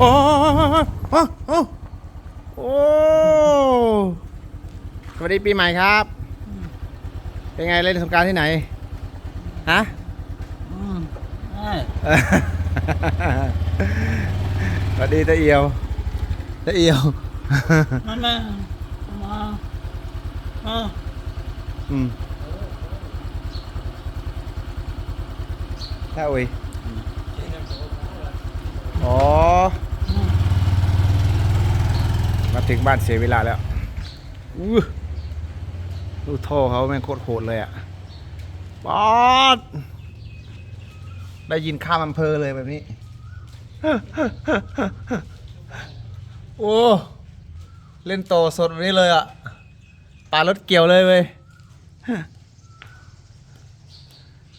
โอ้โอ้โอ้โอ้สวัสดีปีใหม่ครับ เป็นไงเล่นสงกรารที่ไหน ฮะ อืมใช่สวัสดีตาเอียวตาเอียว นั่นแหละมามาอืมถ้าอุ้ยอ๋อมา ถึงบ้านเสียเวลาแล้วอู้ดูโทษเขาแม่งโคตรโหดเลยอะปอดได้ยินข้ามอำเภอเลยแบบนี้ โอ้ เล่นโตสดแบบนี้เลยอะปารถเกี่ยวเลยเว้ย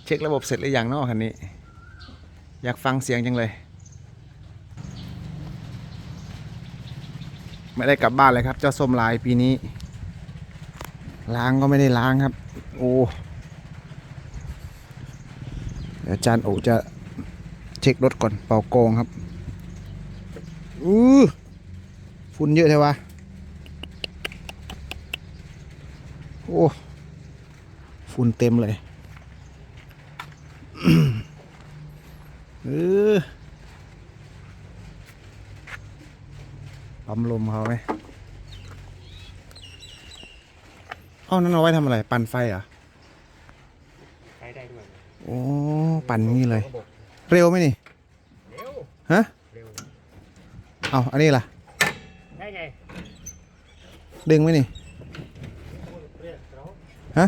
เช็คระบบเสร็จหรือยังเนาะคันนี้ อยากฟังเสียงจังเลย ไม่ได้กลับบ้านเลยครับ เจ้าส้มลายปีนี้ ล้างก็ไม่ได้ล้างครับ โอ้เดี๋ยวจารย์โอจะเช็ครถก่อนเป่ากองครับอู้ฝุ่นเยอะใช่ปะโอ้ฝุ่นเต็มเลยเออ ปั๊มลมเขาไหมเอ้านั่นเอาไว้ทำอะไร ปั่นไฟเหรอะใช้ได้ด้วยโอ้ปั่นอย่างนี้เลยเร็วไหมนี่ เร็วฮะ เร็วเอาอันนี้ล่ะ ได้ไงดึงไหมนี่ เรียกเราฮะ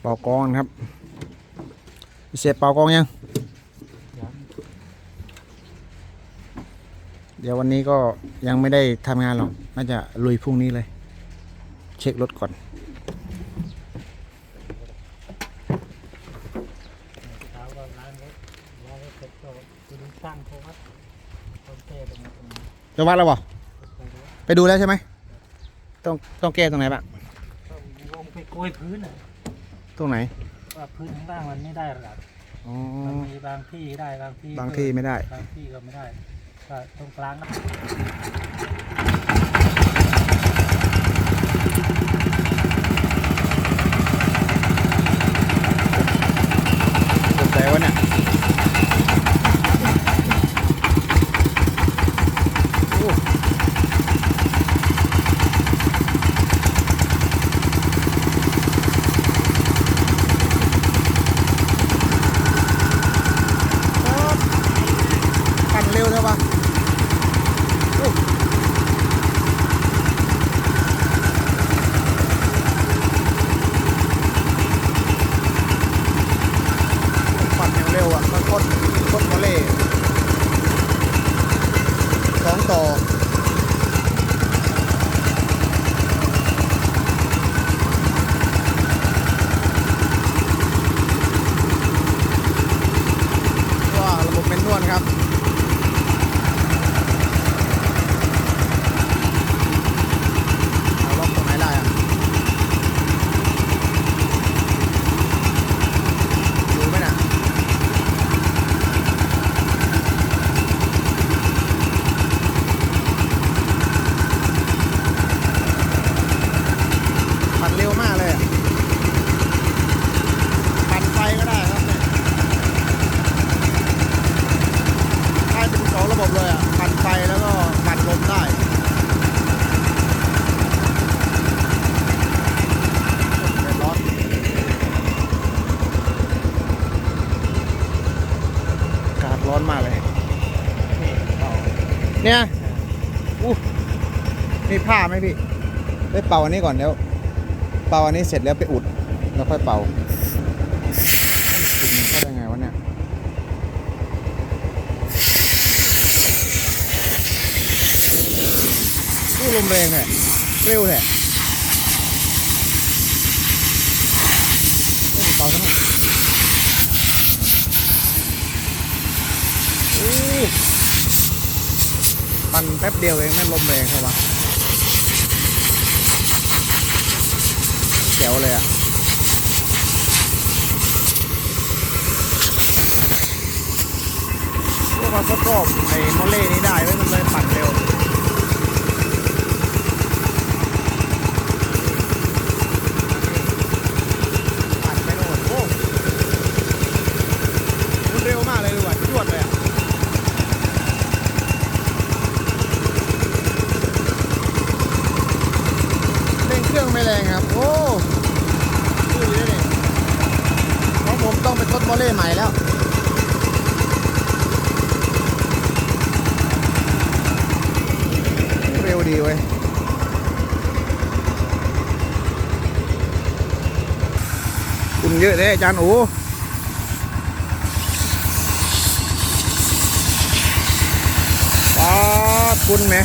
เป่ากองครับ เสียบเป่ากองยัง เดี๋ยววันนี้ก็ยังไม่ได้ทำงานหรอก น่าจะลุยพรุ่งนี้เลย เช็ครถก่อนเช้าก็ล้างรถล้างรถเสร็จก็ไปดูช่างเขาวัดต้นเทตรงนี้ตรงนี้จะวัดแล้วบ่ไปดูไปดูแล้วใช่ไหม ต้องต้องแก้ตรงไหนบ้างก็ลงไปโกยพื้นอะตรงไหน ว่าพื้นข้างล่างมันไม่ได้ระดับอ๋อมันมีบางที่ได้บางที่บางที่ไม่ได้ บางที่ก็ไม่ได้ก็ตรงกลางนะ สนใจวะเนี่ยโอ้ครับปั่นเร็วใช่ปะโอ้ปั่นอย่างเร็วอะมันโคตรโคตรโมเล่ สองต่อ ว่าระบบเป็นนวลครับ เอาล็อกตรงไหนได้อะดูไหมน่ะ ปั่นเร็วมากเลยอะ ปั่นไฟก็ได้ครับเนี่ย ใช้เป็นสองระบบเลยอะ ปั่นไฟแล้วก็ปั่นลมได้เดือดร้อนอากาศ ร้อนมากเลยนี่เป่าเนี่ยอู้มีผ้าไหมพี่ไปเป่าอันนี้ก่อนเดี๋ยวเป่าอันนี้เสร็จแล้วไปอุด แล้วค่อยเป่าอุ่นมันเข้าได้ไงวะเนี่ยอู้ลมแรงแท้เร็วแท้โอ้เป่าซะหน่อย ปั่นแป๊บเดียวเองไม่นลมแรงใช่ปะแจ๋วเลยอะเพวกเราทดอบในโมเล่นี้ได้ไว้มันเลยปั่นเร็ว เว้ยคุณเยอะเลยอาจารย์โอ้ป๊าคุณไหม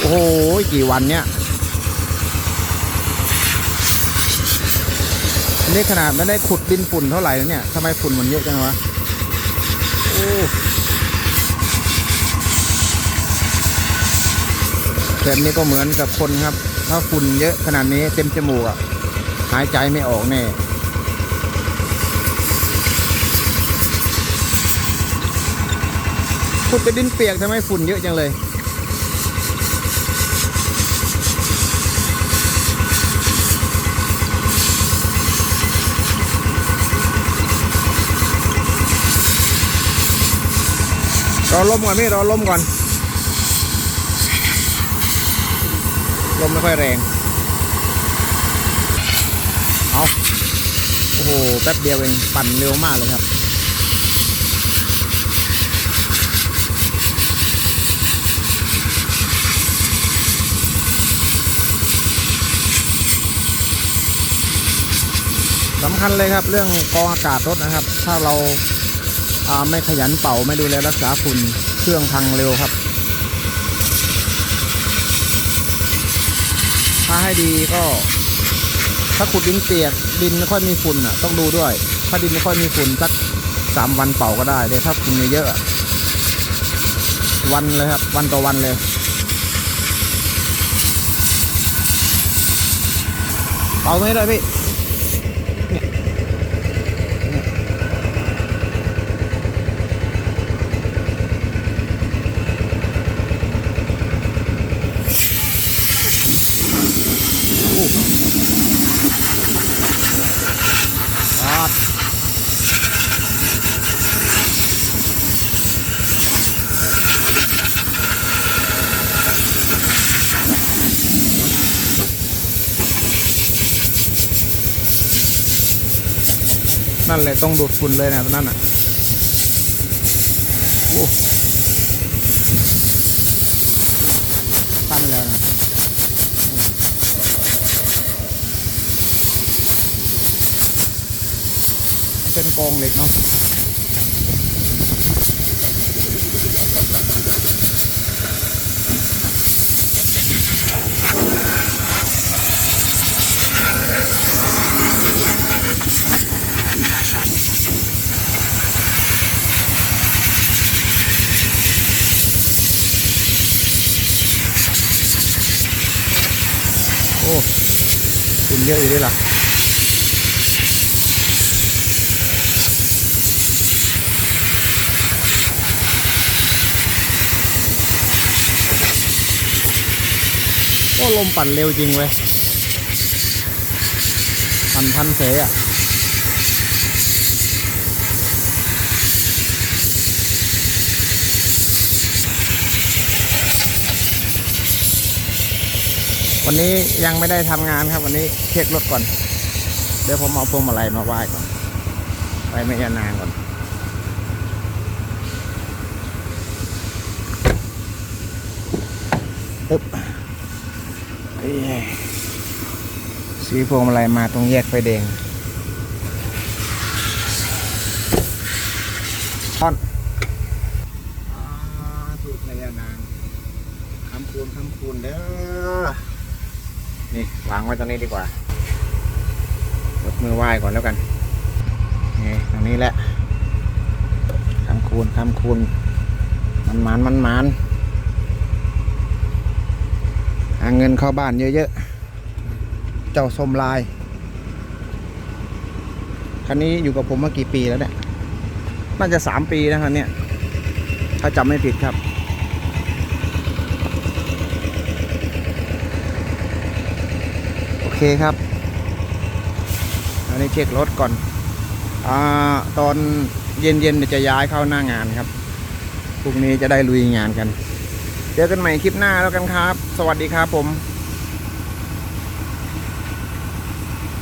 โอ้โหกี่วันเนี่ย นี่ขนาดไม่ได้ขุดดินฝุ่นเท่าไหร่เนี่ยทำไมฝุ่นมันเยอะจังวะโอ้แบบนี้ก็เหมือนกับคนครับ ถ้าฝุ่นเยอะขนาดนี้เต็มจมูกอะหายใจไม่ออกแน่ขุดแต่ดินเปียกทำไมฝุ่นเยอะจังเลย รอลมก่อนพี่รอลมก่อน ลมไม่ค่อยแรง เอาโอ้โห แป๊บเดียวเอง ปั่นเร็วมากเลยครับสำคัญเลยครับเรื่องกองอากาศรถนะครับ ถ้าเรา ไม่ขยันเป่าไม่ดูแลรักษาฝุ่นเครื่องพังเร็วครับ ถ้าให้ดีก็ ถ้าขุดดินเปียกดินไม่ค่อยมีฝุ่นอะต้องดูด้วย ถ้าดินไม่ค่อยมีฝุ่นสักสามวันเป่าก็ได้แต่ถ้าฝุ่นเยอะๆอะวันเลยครับ วันต่อวันเลยเป่าไม่ได้พี่ นั่นแหละต้องดูดฝุ่นเลยนะตรงนั้นอะโอ้ตั้นแล้วนะเป็นกองเหล็กเนาะ เยอะอยู่ด้วยล่ะก็ลมปั่นเร็วจริงเว้ยปั่นพันเสอะ วันนี้ยังไม่ได้ทำงานครับ วันนี้เช็ครถก่อน เดี๋ยวผมเอาพวงมาลัยมาไหว้ก่อน ไปแม่ยานางก่อน ปึ๊บเอ้ยซีพวงมาลัยมาตรงแยกไฟแดงตอนถูกในยานางคำคูณคำคูณเด้อ นี่วางไว้ตรงนี้ดีกว่ายกมือไหว้ก่อนแล้วกันนี่ตรงนี้แหละคำคูณคำคูณมันมันมันมันหาเงินเข้าบ้านเยอะๆ เจ้าสมลาย คันนี้อยู่กับผมมากี่ปีแล้วเนี่ย น่าจะสามปีนะคันเนี้ยถ้าจำไม่ผิดครับ โอ เคครับ อันนี้เช็ครถก่อนอ่าตอนเย็นๆเย็นจะย้ายเข้าหน้างานครับพรุ่งนี้จะได้ลุยงานกัน เจอกันใหม่คลิปหน้าแล้วกันครับ สวัสดีครับผม